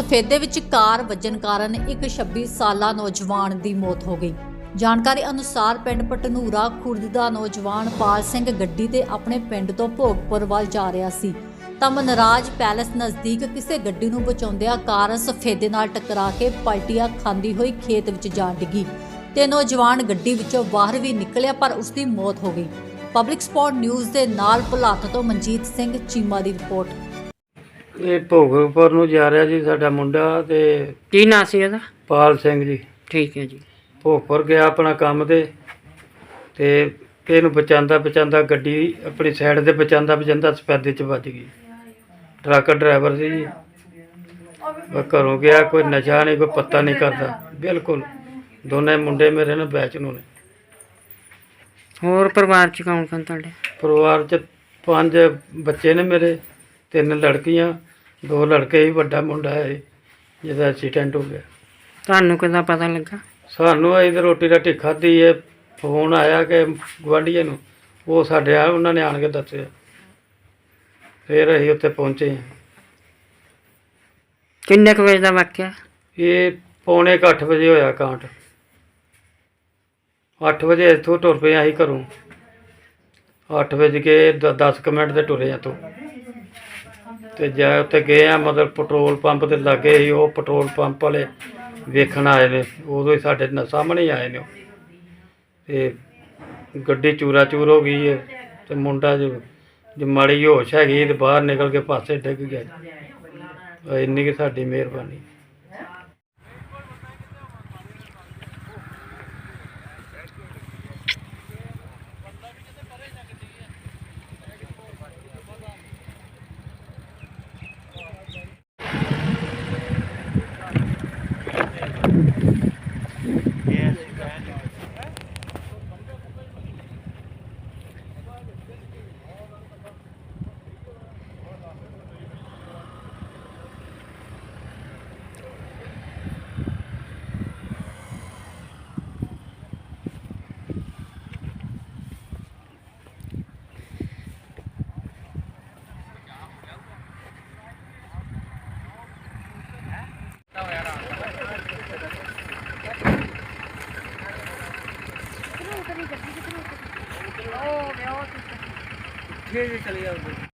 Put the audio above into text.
ਸਫੇਦੇ ਵਿੱਚ ਕਾਰ ਵੱਜਣ ਕਾਰਨ ਇੱਕ 26 ਸਾਲਾ ਨੌਜਵਾਨ ਦੀ ਮੌਤ ਹੋ ਗਈ। ਜਾਣਕਾਰੀ ਅਨੁਸਾਰ ਪਿੰਡ ਪਟਨੂਰਾ ਖੁਰਦ ਦਾ ਨੌਜਵਾਨ ਪਾਲ ਸਿੰਘ ਗੱਡੀ ਤੇ ਆਪਣੇ ਪਿੰਡ ਤੋਂ ਭੋਗਪੁਰ ਵੱਲ ਜਾ ਰਿਹਾ ਸੀ। ਤਾਂ ਮਨਰਾਜ ਪੈਲੇਸ ਨਜ਼ਦੀਕ ਕਿਸੇ ਗੱਡੀ ਨੂੰ ਬਚਾਉਂਦਿਆਂ ਕਾਰ ਸਫੇਦੇ ਨਾਲ ਟਕਰਾ ਕੇ ਪਲਟੀਆਂ ਖਾਂਦੀ ਹੋਈ ਖੇਤ ਵਿੱਚ ਜਾ ਡਿੱਗੀ ਤੇ ਨੌਜਵਾਨ ਗੱਡੀ ਵਿੱਚੋਂ ਬਾਹਰ ਵੀ ਨਿਕਲਿਆ ਪਰ ਉਸ ਦੀ ਮੌਤ ਹੋ ਗਈ। ਪਬਲਿਕ ਸਪੋਰਟ ਨਿਊਜ਼ ਦੇ ਨਾਲ ਭੁਲਾਤ ਤੋਂ ਮਨਜੀਤ ਸਿੰਘ ਚੀਮਾ ਦੀ ਰਿਪੋਰਟ। ਇਹ ਭੋਗਪੁਰ ਨੂੰ ਜਾ ਰਿਹਾ ਜੀ ਸਾਡਾ ਮੁੰਡਾ ਤੇ ਕੀ ਨਾਂ ਸੀ ਇਹਦਾ ਪਾਲ ਸਿੰਘ ਜੀ। ਠੀਕ ਹੈ ਜੀ। ਭੋਗਪੁਰ ਗਿਆ ਆਪਣਾ ਕੰਮ ਤੇ ਤੇ ਇਹਨੂੰ ਬਚਾਉਂਦਾ ਬਚਾਉਂਦਾ ਗੱਡੀ ਆਪਣੀ ਸਾਈਡ ਤੇ ਬਚਾਉਂਦਾ ਬਚਾਉਂਦਾ ਸਪੈਦੇ 'ਚ ਵੱਜ ਗਈ। ਟਰੱਕ ਡਰਾਈਵਰ ਸੀ ਜੀ। ਉਹ ਘਰੋਂ ਗਿਆ ਕੋਈ ਨਸ਼ਾ ਨਹੀਂ ਕੋਈ ਪੱਤਾ ਨਹੀਂ ਕਰਦਾ। ਬਿਲਕੁਲ। ਦੋਨੇ ਮੁੰਡੇ ਮੇਰੇ ਨੂੰ ਨੇ। ਹੋਰ ਪਰਿਵਾਰ ਚ ਕੌਣ ਕੌਣ ਤੁਹਾਡੇ? ਪਰਿਵਾਰ 'ਚ ਪੰਜ ਬੱਚੇ ਨੇ ਮੇਰੇ ਤਿੰਨ ਲੜਕੀਆਂ। ਦੋ ਲੜਕੇ ਹੀ ਵੱਡਾ ਮੁੰਡਾ ਹੈ। ਜਿਹਦਾ ਐਕਸੀਡੈਂਟ ਹੋ ਗਿਆ। ਤੁਹਾਨੂੰ ਕਿੱਦਾਂ ਪਤਾ ਲੱਗਾ? ਸਾਨੂੰ ਅਸੀਂ ਤੇ ਰੋਟੀ ਰਾਟੀ ਖਾਧੀ ਹੈ। ਫੋਨ ਆਇਆ ਕਿ ਗੁਆਂਢੀਆਂ ਨੂੰ। ਉਹ ਸਾਡੇ ਆ ਉਹਨਾਂ ਨੇ ਆਣ ਕੇ ਦੱਸਿਆ। ਫਿਰ ਅਸੀਂ ਉੱਥੇ ਪਹੁੰਚੇ। ਕਿੰਨੇ ਕੁ ਵਜੇ ਦਾ ਵਾਕਿਆ? ਇਹ ਪੌਣੇ 8 ਵਜੇ ਹੋਇਆ ਕਾਂਟ। 8 ਵਜੇ ਇੱਥੋਂ ਟੁਰ ਪਏ ਅਸੀਂ ਘਰੋਂ। 8 ਵਜੇ ਕੇ 10 ਕੁ ਮਿੰਟ ਤੇ ਟੁਰੇ ਆ ਤੋਂ ਤੇ ਜਾ ਉੱਥੇ ਗਏ ਆ, ਮਤਲਬ ਪੈਟਰੋਲ ਪੰਪ ਤੇ ਲੱਗੇ ਸੀ, ਉਹ ਪੈਟਰੋਲ ਪੰਪ ਵਾਲੇ ਵੇਖਣ ਆਏ ਨੇ, ਉਦੋਂ ਹੀ ਸਾਡੇ ਨਾਲ ਸਾਹਮਣੇ ਆਏ ਨੇ ਉਹ। ਤੇ ਗੱਡੀ ਚੂਰਾ ਚੂਰ ਹੋ ਗਈ ਹੈ ਤੇ ਮੁੰਡਾ ਜੋ ਜੋ ਮਾੜੀ ਹੋਸ਼ ਹੈਗੀ ਤੇ ਬਾਹਰ ਨਿਕਲ ਕੇ ਪਾਸੇ ਡਿੱਗ ਗਿਆ ਜੀ ਇੰਨੀ ਕਿ ਸਾਡੀ ਮਿਹਰਬਾਨੀ ਜੀ ਵਿਆਹ ਕਿੱਥੇ ਜੇ